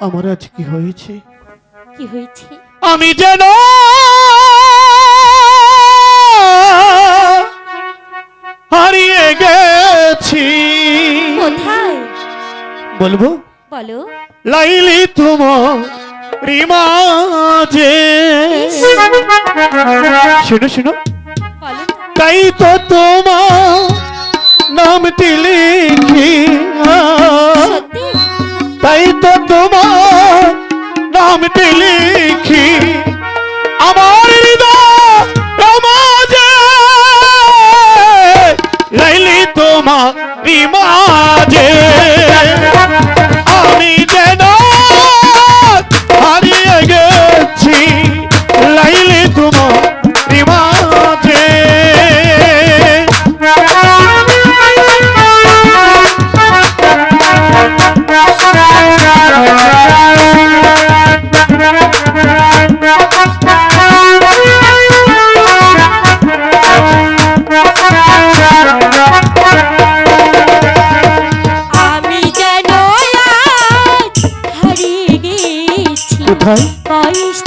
আমার আজ কি হয়েছে? কি হয়েছে? আমি যেন হারিয়ে গেছি। কোথায়? বলব? বলো। লাইলি তোমার রিমাজে। শুনো শুনো। তাই তো তোমার নাম লিখি নামটি লিখি আমার হৃদয় লাইলি তোমার মাঝে কোথায় পাইস